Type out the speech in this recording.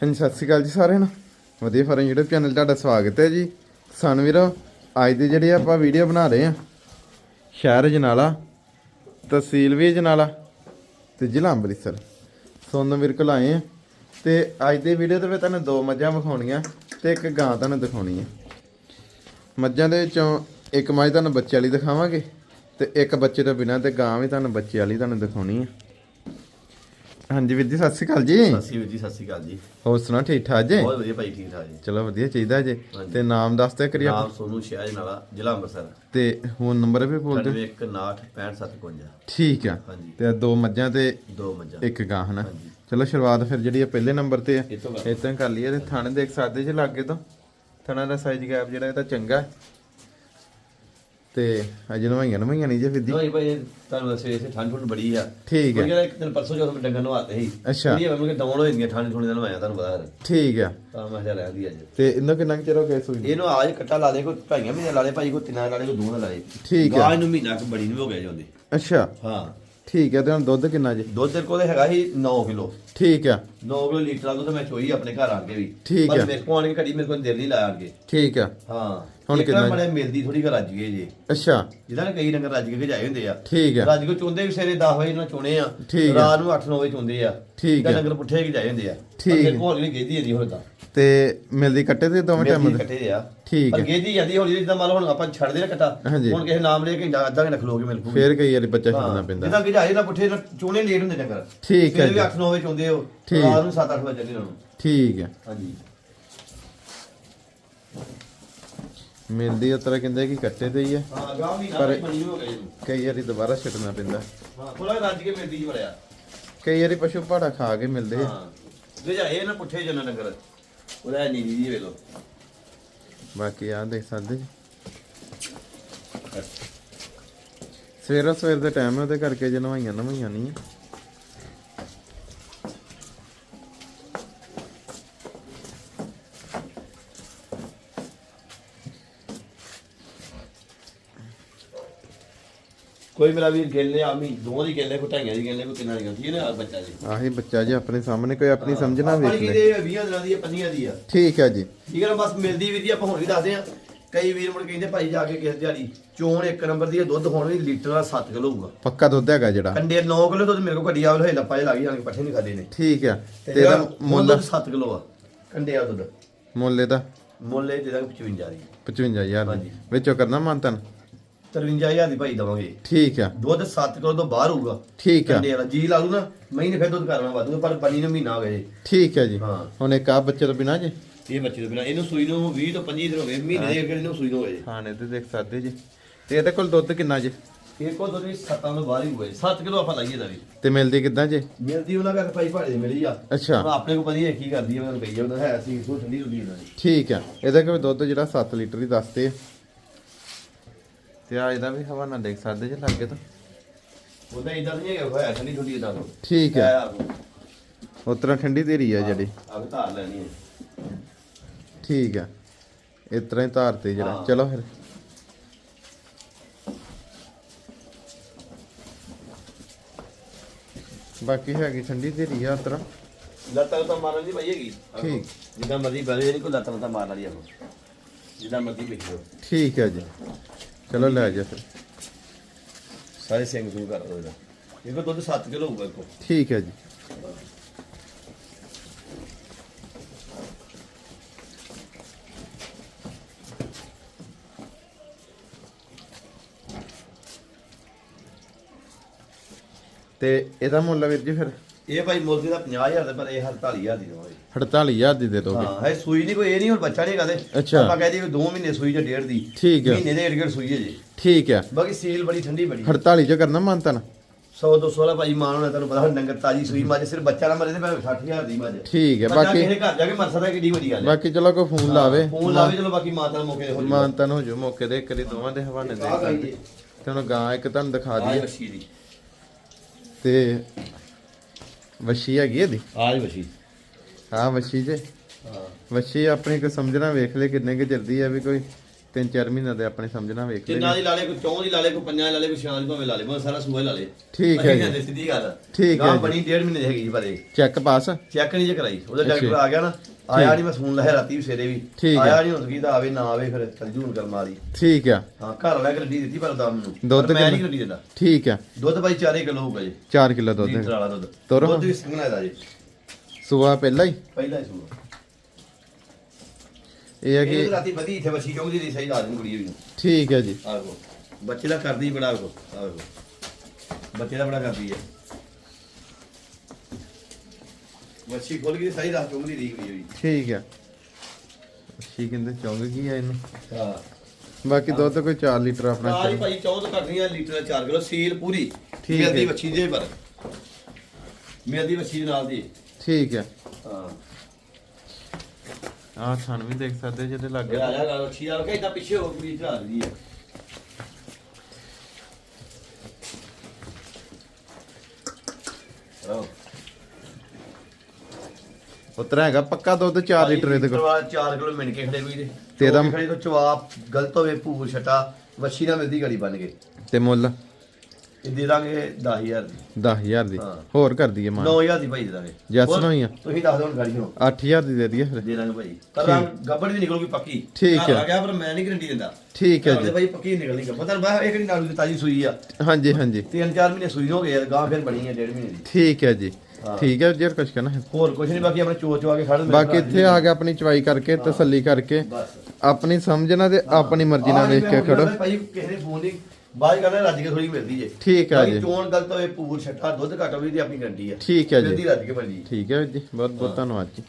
ਹਾਂਜੀ, ਸਤਿ ਸ਼੍ਰੀ ਅਕਾਲ ਜੀ ਸਾਰਿਆਂ ਨੂੰ। ਵਧੀਆ ਫਾਰਮ YouTube ਚੈਨਲ ਤੁਹਾਡਾ ਸਵਾਗਤ ਹੈ ਜੀ। ਕਿਸਾਨ ਵੀਰੋ, ਅੱਜ ਦੀ ਜਿਹੜੀ ਆਪਾਂ ਵੀਡੀਓ ਬਣਾ ਰਹੇ ਆ ਸ਼ਹਿਰ ਜਨਾਲਾ, ਤਹਿਸੀਲ ਵੀ ਜਨਾਲਾ ਤੇ ਜ਼ਿਲ੍ਹਾ ਅੰਮ੍ਰਿਤਸਰ। ਸੋਨਮ ਵੀਰ ਕੋਲ ਆਏ ਆ ਤੇ ਅੱਜ ਦੀ ਵੀਡੀਓ ਦੇ ਵਿੱਚ ਤੁਹਾਨੂੰ ਦੋ ਮੱਝਾਂ ਵਿਖਾਉਣੀਆਂ ਤੇ ਇੱਕ ਗਾਂ ਤੁਹਾਨੂੰ ਦਿਖਾਉਣੀ ਹੈ। ਮੱਝਾਂ ਦੇ ਵਿੱਚੋਂ ਇੱਕ ਮੱਝ ਤੁਹਾਨੂੰ ਬੱਚੇ ਵਾਲੀ ਦਿਖਾਵਾਂਗੇ ਤੇ ਇੱਕ ਬੱਚੇ ਤੋਂ ਬਿਨਾਂ ਤੇ ਗਾਂ ਵੀ ਤੁਹਾਨੂੰ ਬੱਚੇ ਵਾਲੀ ਤੁਹਾਨੂੰ ਦਿਖਾਉਣੀ ਹੈ। ਹਾਂਜੀ ਵੀਰ ਜੀ ਸਤਿ ਸ਼੍ਰੀ ਅਕਾਲ ਜੀ। ਸਤਿ ਸ਼੍ਰੀ ਅਕਾਲ ਜੀ ਸਤਿ ਸ਼੍ਰੀ ਅਕਾਲ ਜੀ। ਹੋਰ ਸੁਣਾ ਠੀਕ ਠਾਕ ਜੀ? ਬਹੁਤ ਵਧੀਆ ਭਾਈ ਠੀਕ ਠਾਕ ਜੀ। ਚਲੋ ਵਧੀਆ ਚਾਹੀਦਾ ਜੀ। ਤੇ ਨਾਮ ਦੱਸ ਤੇ ਕਰੀਏ ਨਾਮ ਸੋਨੂ ਸ਼ਹਿਜ ਨਾਲਾ ਜ਼ਿਲ੍ਹਾ ਅੰਮ੍ਰਿਤਸਰ। ਤੇ ਫੋਨ ਨੰਬਰ ਵੀ ਬੋਲ ਦਿਓ। 91696557 ਠੀਕ ਆ। ਤੇ ਦੋ ਮੱਝਾਂ ਤੇ ਦੋ ਮੱਝਾਂ। ਇੱਕ ਗਾਂ ਹਨਾ। ਚਲੋ ਸ਼ੁਰੂਆਤ ਫਿਰ ਜਿਹੜੀ ਆ ਪਹਿਲੇ ਨੰਬਰ ਤੇ ਆ ਇਹ ਤੋਂ ਕਰ ਕਰ ਲਈਏ। ਤੇ ਥਣ ਦੇਖ ਸਕਦੇ ਜੇ ਲਾਗੇ ਤੋਂ। ਥਣਾ ਦਾ ਸਾਈਜ਼ ਗੈਪ ਜਿਹੜਾ ਇਹ ਤਾਂ ਚੰਗਾ। ਹੈ। ਤੇ ਅਜੇ ਨਵਾਈਆਂ ਨਵਾਈਆਂ ਨਹੀਂ ਜੇ ਫਿੱਦੀ ਨਹੀਂ ਭਾਈ ਤੁਹਾਨੂੰ ਦੱਸਿਆ ਇਸੇ ਠੰਡ ਠੰਡ ਬੜੀ ਆ। ਠੀਕ ਹੈ ਕੋਈ ਇੱਕ ਦਿਨ ਪਰਸੋਂ ਜਦੋਂ ਮੈਂ ਡੰਗਰ ਨਵਾਤੇ ਸੀ। ਅੱਛਾ। ਇਹ ਮੈਂ ਡਾਊਨ ਹੋ ਜਾਂਦੀਆਂ ਠੰਡ ਠੰਡ ਦਾ ਨਵਾਇਆ ਤੁਹਾਨੂੰ ਪਤਾ ਹੈ ਠੀਕ ਆ। ਤਾਂ ਮੈਂ ਹਜਾ ਰਹਿੰਦੀ ਅੱਜ। ਤੇ ਇਹਨਾਂ ਕਿੰਨਾ ਕੁ ਚਿਰ ਹੋ ਗਿਆ ਸੂਈ ਨੂੰ? ਇਹਨੂੰ ਆਜ ਕੱਟਾ ਲਾ ਦੇ ਕੋਈ ਭਾਈਆਂ ਮਹੀਨੇ ਲਾ ਦੇ ਭਾਈ ਕੋਈ ਤਿੰਨਾਂ ਲਾ ਦੇ ਕੋਈ ਦੋਹਾਂ ਲਾ ਦੇ। ਠੀਕ ਹੈ। ਗਾਂ ਨੂੰ ਮਹੀਨਾ ਕੁ ਬੜੀ ਨੂੰ ਹੋ ਗਿਆ ਜਾਂਦੇ ਅੱਛਾ। ਹਾਂ। ਠੀਕ ਹੈ ਤੇ ਹੁਣ ਦੁੱਧ ਕਿੰਨਾ ਜੀ? ਦੁੱਧ ਕੋਲ ਹੈਗਾ ਸੀ 9 ਕਿਲੋ। ਠੀਕ ਆ 9 ਕਿਲੋ ਲੀਟਰ ਦਾ ਦੁੱਧ ਮੈਂ ਚੋਈ ਆਪਣੇ ਘਰ ਆ ਕੇ ਵੀ। ਠੀਕ ਹੈ। ਮੇਰੇ ਕੋਲ ਆਣ ਕੇ ਘੜੀ ਮੇਰੇ ਕੋਲ ਦਿਲ ਨਹੀਂ ਲਾਇਆ ਕੇ ਠੀਕ ਆ ਹਾਂ। ਹੁਣ ਕਿੰਨਾ- ਬੜੇ ਮਿਲਦੀ ਥੋੜੀ ਘਰ ਰੱਜ ਗਏ ਜੇ। ਅੱਛਾ। ਜਿਹਦਾ ਨੇ ਕਈ ਡੰਗਰ ਰੱਜ ਕੇ ਜਾਏ ਹੁੰਦੇ ਆ। ਠੀਕ ਆ ਰੱਜ ਕੇ ਚੁੰਦੇ ਵੀ ਸਵੇਰੇ 10 ਵਜੇ ਨਾਲ ਚੁਣੇ ਆ। ਆ। ਰਾਤ ਨੂੰ 8-9 ਵਜੇ ਚੁੰਦੇ ਆ। ਠੀਕ ਤਾਂ ਆ। ਡੰਗਰ ਪੁੱਠੇ ਕੇ ਜਾਏ ਹੁੰਦੇ ਆ। ਠੀਕ ਆ। ਮੇਰੇ ਕੋਲ ਨਹੀਂ ਗੇਦੀ ਨਹੀਂ ਹੁਣ ਤਾਂ। ਤੇ ਮਿਲਦੀ ਕੱਟੇ ਤੇ ਦੋਵੇਂ ਟਾਈਮ ਦੇ ਕੱਟੇ ਆ। ਠੀਕ ਹੈ। ਗੇਦੀ ਜਾਂਦੀ ਹੌਲੀ ਜਿੱਦਾਂ ਮੰਨ ਲਓ ਹੁਣ ਆਪਾਂ ਛੱਡਦੇ ਨਾ ਕੱਟਾ ਹਾਂਜੀ। ਹੁਣ ਕਿਸੇ ਨਾਮ ਲੈ ਕੇ ਅੱਧਾ ਘੰਟਾ ਖਲੋ ਕੇ ਮਿਲ ਪੂਗੀ ਫੇਰ ਕਈ ਵਾਰੀ ਬੱਚਾ ਛੱਡਣਾ ਪੈਂਦਾ ਜਿੱਦਾਂ ਕਿ ਜਾਏ ਨਾ ਪੁੱਠੇ ਚੁਣੇ ਲੇਟ ਹੁੰਦੇ ਡੰਗਰ ਠੀਕ ਹੈ ਸਵੇਰੇ ਵੀ ਜੀ। 8-9 ਵਜੇ ਚੁੰਦੇ ਹੋ ਠੀਕ। ਰਾਤ ਨੂੰ 7-8 ਵਜੇ ਚੱਲੇ ਨੂੰ ਠੀਕ ਹੈ ਹਾਂਜੀ ਮਿਲਦੀ ਉਸ ਤਰ੍ਹਾਂ ਕਹਿੰਦੇ ਕਿ ਕੱਟੇ ਤੇ ਹੀ ਹੈ ਹਾਂ ਗਾਂ ਵੀ ਨਾ ਪਰ- ਬਣੀ ਹੋ ਗਈ ਇਹਨੂੰ। ਕਈ ਵਾਰੀ ਦੁਬਾਰਾ ਛੱਡਣਾ ਪੈਂਦਾ ਹਾਂ ਥੋੜਾ ਰੱਜ ਕੇ ਮਿਲਦੀ ਜੀ ਬੜਿਆ ਕਈ ਵਾਰੀ ਪਸ਼ੂ ਭਾੜਾ ਖਾ ਕੇ ਮਿਲਦੇ ਆ। ਹਾਂ ਜੇ ਜਾਏ ਨਾ ਪੁੱਠੇ ਜਨ ਡੰਗਰ ਉਹਦਾ ਨੀਲੀ ਜੀ ਵੇਲੋ ਬਾਕੀ ਆ ਦੇਖ ਸਕਦੇ ਜੀ ਸਵੇਰੋ ਸਵੇਰ ਦੇ ਟਾਈਮ ਉਹਦੇ ਕਰਕੇ ਜੇ ਨਵਾਈਆਂ ਨਵਾਈਆਂ ਨਹੀਂ ਆ। ਕੋਈ ਮੇਰਾ ਵੀਰ ਗੇਲੇ ਆਮੀ ਦੋਵਾਂ ਦੀ ਗੇਲੇ ਕੋ ਢਾਈਆਂ ਦੀ ਗੇਲੇ ਕੋ ਤਿੰਨਾਂ ਦੀ ਠੀਕ ਹੈ ਨਾ ਬੱਚਾ ਜੀ। ਆਹੀ ਬੱਚਾ ਜੀ ਆਪਣੇ ਸਾਹਮਣੇ ਕੋਈ ਆਪਣੀ ਸਮਝਣਾ ਵੇਖ ਲੈ। ਦੇ 20 ਦਿਨਾਂ ਦੀ ਹੈ 15 ਦੀ ਆ। ਠੀਕ ਹੈ ਜੀ। ਠੀਕ ਹੈ ਨਾ ਬਸ ਮਿਲਦੀ ਵੀ ਦੀ ਆਪਾਂ ਹੁਣ ਵੀ ਦੱਸਦੇ ਆ ਕਈ ਵੀਰ ਮੁੜ ਕਹਿੰਦੇ ਭਾਈ ਜਾ ਕੇ ਕਿਸ ਦਿਹਾੜੀ ਚੋਣ ਇੱਕ ਨੰਬਰ ਦੀ ਹੈ, ਦੁੱਧ ਹੁਣ ਵੀ ਲੀਟਰ ਦਾ 7 ਕਿਲੋ ਹੋਊਗਾ। ਪੱਕਾ ਦੁੱਧ ਹੈਗਾ ਜਿਹੜਾ। ਕੰਡੇ 9 ਕਿਲੋ ਦੁੱਧ ਮੇਰੇ ਕੋ ਘੜੀ ਆਵਲ ਹੋਏ ਲੱਪਾ ਜਿਹਾ ਲੱਗ ਜਾਣ ਕੇ ਪੱਠੇ ਨਹੀਂ ਖਾਦੇ ਨੇ ਠੀਕ ਹੈ ਤੇ ਤੇ ਇਹਦਾ ਜਿਹੜਾ ਮੁੱਲ ਦੁੱਧ 7 ਕਿਲੋ ਆ ਕੰਡੇ ਆ ਦੁੱਧ। ਮੁੱਲ ਇਹਦਾ? ਮੁੱਲ ਇਹ ਦੇ। ਦਾਂਗੇ 55 ਦੀ। 55000 ਹਾਂਜੀ। ਵਿੱਚੋਂ ਕਰਨਾ ਮੰਤਨ 53000 ਦੀ ਭਾਈ ਦਵਾਂਗੇ। ਠੀਕ ਆ। ਦੁੱਧ 7 ਕਿਲੋ ਤੋਂ ਬਾਹਰ ਹੋਊਗਾ। ਠੀਕ ਆ। ਕੰਡੇ ਵਾਲਾ। ਜੀ ਲਾ ਲੂ ਨਾ ਮਹੀਨੇ ਫਿਰ ਦੁੱਧ ਕਰਨਾ ਵਾਧੂ ਪਰ ਬਣੀ ਨੂੰ ਮਹੀਨਾ ਹੋ ਗਿਆ ਜੀ। ਠੀਕ ਹੈ ਜੀ। ਹਾਂ। ਹੁਣ ਇੱਕ ਆ ਬੱਚੇ ਤੋਂ ਬਿਨਾ ਜੀ। ਇਹ ਬੱਚੇ ਤੋਂ ਬਿਨਾ। ਇਹਨੂੰ ਸੂਈ ਨੂੰ 20 ਤੋਂ 25 ਦਿਨ ਹੋ ਗਏ। ਮਹੀਨੇ ਦੇ ਅੱਗੇ ਇਹਨੂੰ ਸੂਈ ਨੂੰ ਹੋਏ ਖਾਣੇ ਤੇ ਦੇਖ ਸਕਦੇ ਜੀ। ਤੇ ਇਹਦੇ ਕੋਲ ਦੁੱਧ ਕਿੰਨਾ ਜੀ? ਇਹ ਕੋ ਦੁੱਧ ਵੀ 7 ਤੋਂ ਬਾਹਰ ਹੀ ਹੋਏ 7 ਕਿਲੋ ਆਪਾਂ ਲਾਈਏ ਦਾ ਵੀ। ਤੇ ਮਿਲਦੀ ਕਿੱਦਾਂ ਜੀ? ਮਿਲਦੀ ਉਹਨਾਂ ਘਰ ਭਾਈ ਭਾੜੇ ਦੀ ਮਿਲੀ ਆ। ਅੱਛਾ। ਹੁਣ ਆਪਣੇ ਕੋ ਪਤਾ ਹੈ ਕੀ ਕਰਦੀ ਹੈ ਉਹਨਾਂ ਨੂੰ ਪਈ ਆ ਉਹਨਾਂ ਹੈ ਸੀ ਸੋ ਠੰਡੀ ਹੁੰਦੀ ਉਹਨਾਂ ਦੀ ਠੀਕ ਆ। ਇਹਦਾ ਕੋਈ ਦੁੱਧ ਜਿਹੜਾ 7 ਲੀਟਰ ਹੀ ਦੱਸਦੇ ਆ। ਤੇ ਆ ਇਹਦਾ ਵੀ ਹਵਾਨਾ ਦੇਖ ਸਕਦੇ ਜੀ ਲੱਗੇ ਤਾਂ। ਉਹਦਾ ਇਦਾਂ ਨਹੀਂ ਹੈਗਾ ਹੋਇਆ ਠੰਡੀ ਠੰਡੀ ਇਦਾਂ ਠੀਕ ਆ ਉਸ ਤਰ੍ਹਾਂ ਠੰਡੀ ਤੇਰੀ ਆ ਜਿਹੜੀ। ਆ ਧਾਰ ਲੈਣੀ ਹੈ। ਠੀਕ ਆ। ਇਸ ਤਰ੍ਹਾਂ ਹੀ ਧਾਰ ਤੇ ਜਿਹੜਾ। ਹਾਂ। ਚਲੋ ਫਿਰ। ਬਾਕੀ ਹੈਗੀ ਠੰਡੀ ਤੇਰੀ ਆ ਉਸ ਤਰ੍ਹਾਂ ਲੱਤਾਂ ਤਾਂ ਮਾਰਨ ਦੀ ਭਾਈ ਹੈਗੀ। ਠੀਕ। ਜਿੱਦਾਂ ਮਰਜ਼ੀ ਬਲੇ ਨਹੀਂ ਕੋਈ ਲੱਤਾਂ ਤਾਂ ਮਾਰਨ ਵਾਲੀ ਆ। ਜਿੱਦਾਂ ਮਰਜ਼ੀ ਵੇਖੋ ਠੀਕ ਹੈ ਜੀ। ਚਲੋ ਲੈ ਜਾ ਫਿਰ ਸਾਰੇ ਸਿੰਘ ਦੂਰ ਕਰ ਦੋ ਇਹਦਾ ਇਹਦਾ ਦੁੱਧ 7 ਕਿਲੋ ਹੋਊਗਾ ਇੱਕੋ ਠੀਕ ਹੈ ਜੀ ਤੇ ਇਹਦਾ ਮੁੱਲ ਵੀਰ ਜੀ ਫਿਰ ਇਹ ਭਾਈ ਮੁੱਲ ਦਾ 50000 ਦਾ ਪਰ ਇਹ 48000 ਦੀ ਦਵਾਂਗੇ 48000 ਦੀ ਦੇ ਦੋਗੇ। ਹਾਂ ਹੈ ਸੂਈ ਨਹੀਂ ਕੋਈ ਇਹ ਨਹੀਂ ਹੁਣ ਬੱਚਾ ਨਹੀਂ ਕਹਦੇ ਅੱਛਾ। ਆਪਾਂ ਕਹਦੇ ਕਿ 2 ਮਹੀਨੇ ਸੂਈ ਜਾਂ ਡੇਢ ਦੀ। ਠੀਕ ਹੈ। ਮਹੀਨੇ ਦੇ ਏੜ ਸੂਈ ਹੈ ਜੀ। ਠੀਕ ਹੈ ਬਾਕੀ ਸੀਲ ਬੜੀ ਠੰਡੀ ਬੜੀ 48 ਚ ਕਰਨਾ ਮੰਨਤਨ 100 200 ਵਾਲਾ ਭਾਈ ਮਾਨ ਹੋਣਾ ਤੁਹਾਨੂੰ ਪਤਾ ਡੰਗਰ ਤਾਜੀ ਸੂਈ ਮੱਝ ਸਿਰ ਬੱਚਾ ਨਾ ਮਰੇ ਤੇ ਭਾਵੇਂ 60000 ਦੀ ਮੱਝ ਠੀਕ ਹੈ ਬਾਕੀ ਕਿਸੇ ਘਰ ਜਾ ਕੇ ਮਰ ਸਕਦਾ ਕਿੱਡੀ ਵੱਡੀ ਗੱਲ ਹੈ। ਬਾਕੀ ਚਲੋ ਕੋਈ ਫੋਨ ਲਾਵੇ। ਫੋਨ ਲਾਵੇ ਚਲੋ ਬਾਕੀ ਮਾਤਾ ਨੂੰ ਮੌਕੇ ਦੇ ਹੋ। ਮਾਨਤਨ ਹੋ ਜੋ ਮੌਕੇ ਦੇ ਕਰੀ ਦੋਵਾਂ ਦੇ ਹਵਾਨੇ ਦੇ। ਤੇ ਹੁਣ ਗਾਂ ਇੱਕ ਤੁਹਾਨੂੰ ਦਿਖਾ ਦਈਏ। ਦੀ। ਤੇ ਵਸ਼ੀ ਹੈਗੀ ਇਹਦੀ? ਆਜ ਵਸ਼ੀ। ਹਾਂ ਵਸ਼ੀ ਜੇ? ਹਾਂ। ਵਸ਼ੀ ਆਪਣੀ ਕੋ ਸਮਝਣਾ ਵੇਖ ਲੈ ਕਿੰਨੇ ਕੁ ਜਲਦੀ ਆ ਵੀ ਕੋਈ ਤਿੰਨ ਚਾਰ ਮਹੀਨੇ ਦੇ ਆਪਣੇ ਸਮਝਣਾ ਵੇਖ ਲੈ। ਦੀ ਲਾਲੇ ਕੋਈ ਚੌਂ ਦੀ ਲਾਲੇ ਕੋਈ ਪੰਜਾਂ ਦੀ ਲਾਲੇ ਕੋਈ ਛਾਂ ਦੀ ਭਾਵੇਂ ਲਾਲੇ ਮੈਂ ਸਾਰਾ ਸੂਆ ਹੀ ਲਾਲੇ ਠੀਕ ਹੈ ਜੀ। ਸਿੱਧੀ ਗੱਲ। ਠੀਕ ਹੈ ਗਾਂ ਜੀ। ਬਣੀ ਡੇਢ ਮਹੀਨੇ ਦੀ ਹੈਗੀ ਜੀ ਪਰੇ ਚੈੱਕ ਪਾਸ। ਚੈੱਕ ਨਹੀਂ ਜੇ ਕਰਾਈ। ਉਹਦਾ ਅੱਛਾ। ਡਾਕਟਰ ਆ ਗਿਆ ਨਾ। ਆਇਆ ਨਹੀਂ ਮੈਂ ਫੋਨ ਲਾਇਆ ਰਾਤੀ ਵੀ ਸਵੇਰੇ ਵੀ। ਠੀਕ ਹੈ। ਆਇਆ ਨਹੀਂ ਹੁਣ ਕੀ ਤਾਂ ਆਵੇ ਨਾ ਆਵੇ ਫਿਰ ਤਰਜੂਨ ਕਰ ਮਾਰੀ ਠੀਕ ਆ। ਹਾਂ ਘਰ ਵਾਲਾ ਗੱਡੀ ਦਿੱਤੀ ਪਰ ਦਾ ਮੈਨੂੰ। ਦੁੱਧ ਪਰ ਮੈਂ ਨਹੀਂ? ਗੱਡੀ ਦਿੰਦਾ। ਠੀਕ ਆ। ਦੁੱਧ ਭਾਈ 4 ਕਿਲੋ ਹੋਊਗਾ ਜੀ। 4 ਕਿਲੋ ਦੁੱਧ। ਲੀਟਰ ਹੈ। ਵਾਲਾ ਦੁੱਧ। ਤੁਰ। ਦੁੱਧ ਵੀ ਸੰਘਣਾ ਦਾ ਜੀ। ਸੂਆ ਪਹਿਲਾਂ ਹੀ? ਪਹਿਲਾ ਹੀ ਸੂਆ। ਇਹ ਇਹ ਕਿ ਰਾਤੀ ਵਧੀ ਇੱਥੇ ਬੱਚੀ ਚੌਂਦੀ ਦੀ ਸਹੀ ਨੂੰ ਕੁੜੀ ਹੋਈ। ਠੀਕ ਹੈ ਜੀ। ਆਹੋ। ਬੱਚੇ ਦਾ ਕਰਦੀ ਬੜਾ ਆਹੋ ਆਹੋ। ਬੱਚੇ ਦਾ ਬੜਾ ਕਰਦੀ ਹੈ ਬੱਚੀ ਖੁੱਲ ਗਈ ਸਹੀ ਰਾਤ ਚੌਂਦੀ ਦੀ ਕੁੜੀ ਹੋਈ ਠੀਕ ਆ ਠੀਕ ਕਹਿੰਦੇ ਚੌਂਗ ਕੀ ਆ ਇਹਨੂੰ। ਹਾਂ। ਬਾਕੀ ਦੁੱਧ ਕੋਈ 4 ਲੀਟਰ ਆਪਣਾ ਸਾਰੀ ਚੱਲ- ਭਾਈ ਚੌਂਦ ਕੱਢਣੀ ਆ ਲੀਟਰ 4 ਕਿਲੋ ਸੀਲ ਪੂਰੀ। ਠੀਕ ਹੈ। ਮਿਲਦੀ ਬੱਚੀ ਦੇ ਪਰ। ਮਿਲਦੀ ਬੱਚੀ ਦੇ ਨਾਲ ਦੀ। ਠੀਕ ਹੈ। ਹਾਂ। ਆ ਥਣ ਵੀ ਦੇਖ ਸਕਦੇ ਜਿਹਦੇ ਇਹ ਲੱਗੇ ਆ ਜਾ ਗੱਲ ਬੱਚੀ ਆ ਕੇ ਇਦਾਂ ਪਿੱਛੇ ਹੋ ਕੁੜੀ ਚੜਾ ਦਿੰਦੀ ਹੈ। ਆਹ ਉਤਰਾ ਹੈਗਾ ਪੱਕਾ ਦੁੱਧ 4 ਲੀਟਰ ਇਹਦੇ ਕੋਲ। 4 ਕਿਲੋ ਮਿਣ ਕੇ ਖੜੇ ਕੋਈ ਦੇ ਤੇ ਇਹਦਾ- ਖੜੇ ਤੋਂ ਜਵਾਬ ਗਲਤ ਹੋਵੇ ਭੂਰ ਛਟਾ ਵੱਛੀ ਨਾ ਮਿਲਦੀ ਗੜੀ ਬਣ ਕੇ। ਤੇ ਮੁੱਲ? ਇਹ ਦੇ ਦਾਂਗੇ 10000 ਦੀ। 10000 ਦੀ। ਹਾਂ। ਹੋਰ ਕਰ ਦਈਏ ਮਾਨ 9000 ਦੀ ਭਾਈ ਦੇ ਦਾਂਗੇ। Yes, ਹੋਰ? ਹੀ ਆ। ਤੁਸੀਂ ਦੱਸ ਦਿਓ ਹੁਣ ਗਾੜੀ ਨੂੰ 8000 ਦੀ ਦੇ ਦਈਏ ਫਿਰ। ਦੇ ਦਾਂਗੇ ਭਾਈ। ਪਰ ਰੰਗ ਗੱਬੜ ਵੀ ਨਿਕਲੂਗੀ ਪੱਕੀ। ਠੀਕ ਘਰ ਹੈ। ਆ ਗਿਆ ਪਰ ਮੈਂ ਨਹੀਂ ਗਰੰਟੀ ਦਿੰਦਾ। ਠੀਕ ਹੈ ਘਰ ਦੇ ਜੀ। ਭਾਈ ਪੱਕੀ ਨਿਕਲਣੀ ਗੱਬੜ। ਤਾਂ ਬਾਹਰ ਇੱਕ ਨਹੀਂ ਨਾਲ ਦੀ ਤਾਜੀ ਸੂਈ ਆ। ਹਾਂਜੀ ਹਾਂਜੀ। ਤਿੰਨ ਚਾਰ ਮਹੀਨੇ ਸੂਈ ਹੋ ਗਏ ਗਾਂ ਫਿਰ ਬਣੀ ਹੈ ਡੇਢ ਮਹੀਨੇ ਦੀ। ਠੀਕ ਹੈ ਜੀ। ਠੀਕ ਹੈ ਜੀ ਕੁਝ ਕਹਿਣਾ ਹੈ। ਹੋਰ ਕੁਝ ਨਹੀਂ ਬਾਕੀ ਆਪਣੇ ਚੋ ਚੋ ਆ ਕੇ ਖੜ ਬਾਕੀ ਇੱਥੇ ਆ ਕੇ ਆਪਣੀ ਚਵਾਈ ਕਰਕੇ ਤਸੱਲੀ ਕਰਕੇ ਆਪਣੀ ਸਮਝਣਾ ਤੇ ਆਪਣੀ ਮਰਜ਼ੀ ਨਾਲ ਵੇਖ ਕੇ ਖੜੋ। ਭਾਈ ਕਿਸੇ ਨੇ ਫੋਨ ਨਹੀਂ ਬਾਅਦ ਕਰਨਾ ਰੱਜ ਕੇ ਥੋੜੀ ਮਿਲਦੀ ਜੇ। ਠੀਕ ਹੈ ਬਾਕੀ ਜੀ। ਚੋਣ ਗਲਤ ਹੋਵੇ ਪੂਰ ਛੱਟਾ ਦੁੱਧ ਘੱਟ ਹੋਵੇ ਦੀ ਆਪਣੀ ਗਰੰਟੀ ਹੈ ਠੀਕ ਹੈ ਜੀ। ਮਿਲਦੀ ਰੱਜ ਕੇ ਭਾਜੀ ਠੀਕ ਹੈ ਜੀ ਬਹੁਤ ਬਹੁਤ ਧੰਨਵਾਦ ਜੀ।